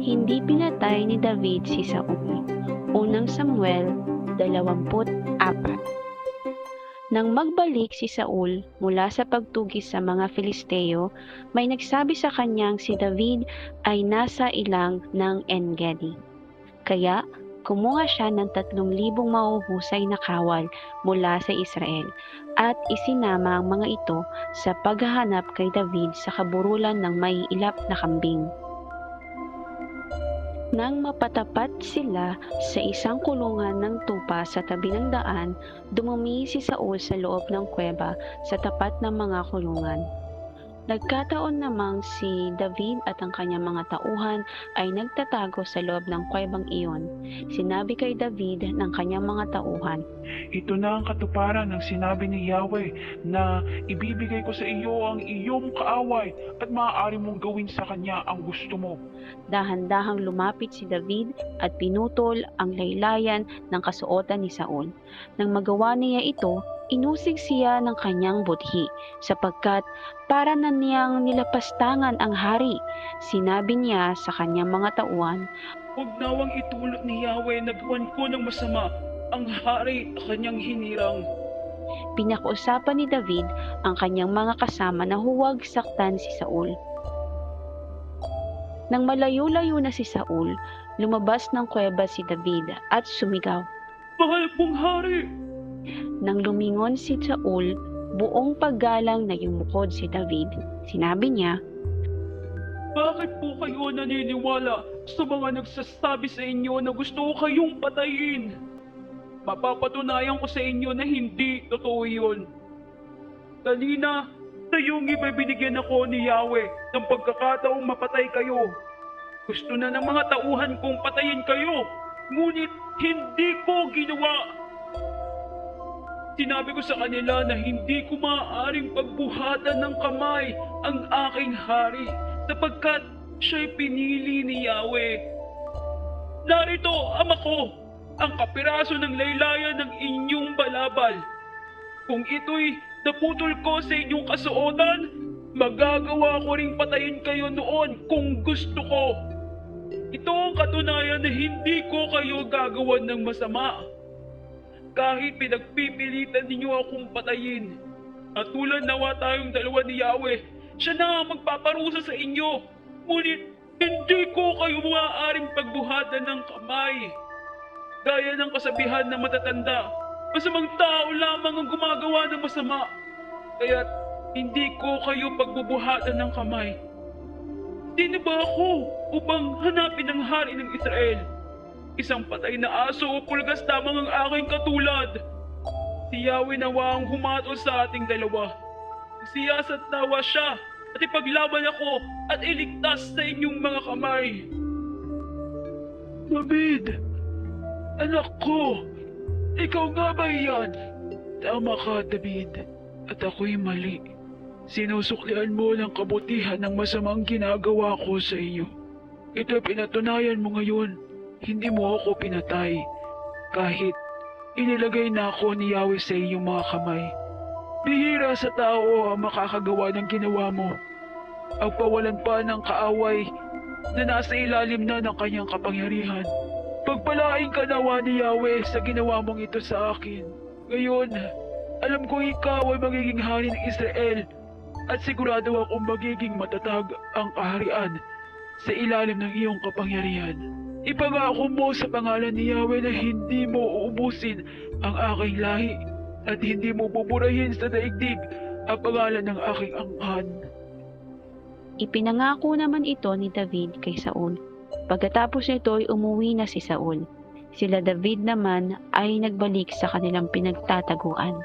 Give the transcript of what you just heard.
Hindi pinatay ni David si Saul. Unang Samuel 24 Nang magbalik si Saul mula sa pagtugis sa mga Filisteo, may nagsabi sa kanyang si David ay nasa ilang ng Engedi. Kaya kumuha siya ng tatlong libong mahuhusay na kawal mula sa Israel at isinama ang mga ito sa paghahanap kay David sa kaburulan ng may ilap na kambing. Nang mapatapat sila sa isang kulungan ng tupa sa tabi ng daan, dumumi si Saul sa loob ng kuweba sa tapat ng mga kulungan. Nagkataon namang si David at ang kanyang mga tauhan ay nagtatago sa loob ng kuwebang iyon. Sinabi kay David ng kanyang mga tauhan, Ito na ang katuparan ng sinabi ni Yahweh na ibibigay ko sa iyo ang iyong kaaway at maaari mong gawin sa kanya ang gusto mo. Dahan-dahang lumapit si David at pinutol ang laylayan ng kasuotan ni Saul. Nang magawa niya ito, inusig siya ng kanyang budhi sapagkat para na niyang nilapastangan ang hari. Sinabi niya sa kanyang mga tauhan, Huwag nawang itulot ni Yahweh na gawan ko ng masama ang hari na kanyang hinirang. Pinakuusapan ni David ang kanyang mga kasama na huwag saktan si Saul. Nang malayo-layo na si Saul, lumabas ng kuweba si David at sumigaw. Mahal kong hari! Nang lumingon si Saul, buong paggalang na yumukod si David. Sinabi niya, Bakit po kayo naniniwala sa mga nagsasabi sa inyo na gusto ko kayong patayin? Mapapatunayan ko sa inyo na hindi totoo yun. Kanina, tayong iba'y binigyan ako ni Yahweh ng pagkakataong mapatay kayo. Gusto na ng mga tauhan kong patayin kayo, ngunit hindi ko ginawa. Sinabi ko sa kanila na hindi ko maaaring pagbuhatan ng kamay ang aking hari sapagkat siya'y pinili ni Yahweh. Narito, ama ko, ang kapiraso ng laylayan ng inyong balabal. Kung ito'y naputol ko sa inyong kasuotan, magagawa ko ring patayin kayo noon kung gusto ko. Ito ang katunayan na hindi ko kayo gagawan ng masama. Kahit pinagpipilitan ninyo akong patayin. At tulad nawa tayong dalawa ni Yahweh, siya na ang magpaparusa sa inyo. Ngunit hindi ko kayo maaaring pagbuhatan ng kamay. Gaya ng kasabihan ng matatanda, masamang tao lamang ang gumagawa ng masama. Kaya hindi ko kayo pagbubuhatan ng kamay. Sino ba ako upang hanapin ang hari ng Israel? Isang patay na aso o pulgas lamang ang aking katulad. Si Yahweh nawa ang humato sa ating dalawa. Siyasat nawa siya at ipaglaban ako at iligtas sa inyong mga kamay. David, anak ko, ikaw nga ba yan? Tama ka, David, at ako'y mali. Sinusuklian mo ng kabutihan ng masamang ginagawa ko sa iyo. Ito pinatunayan mo ngayon. Hindi mo ako pinatay. Kahit inilagay na ako ni Yahweh sa iyong mga kamay. Bihira sa tao ang makakagawa ng ginawa mo. Ang pawalan pa ng kaaway na nasa ilalim na ng kanyang kapangyarihan. Pagpalain ka nawa ni Yahweh sa ginawa mong ito sa akin. Ngayon, alam ko ikaw ay magiging hari ng Israel at sigurado akong magiging matatag ang kaharian sa ilalim ng iyong kapangyarihan. Ipangako mo sa pangalan ni Yahweh na hindi mo uubusin ang aking lahi at hindi mo buburahin sa daigdig ang pangalan ng aking angkan. Ipinangako naman ito ni David kay Saul. Pagkatapos nito ay umuwi na si Saul. Sila David naman ay nagbalik sa kanilang pinagtataguan.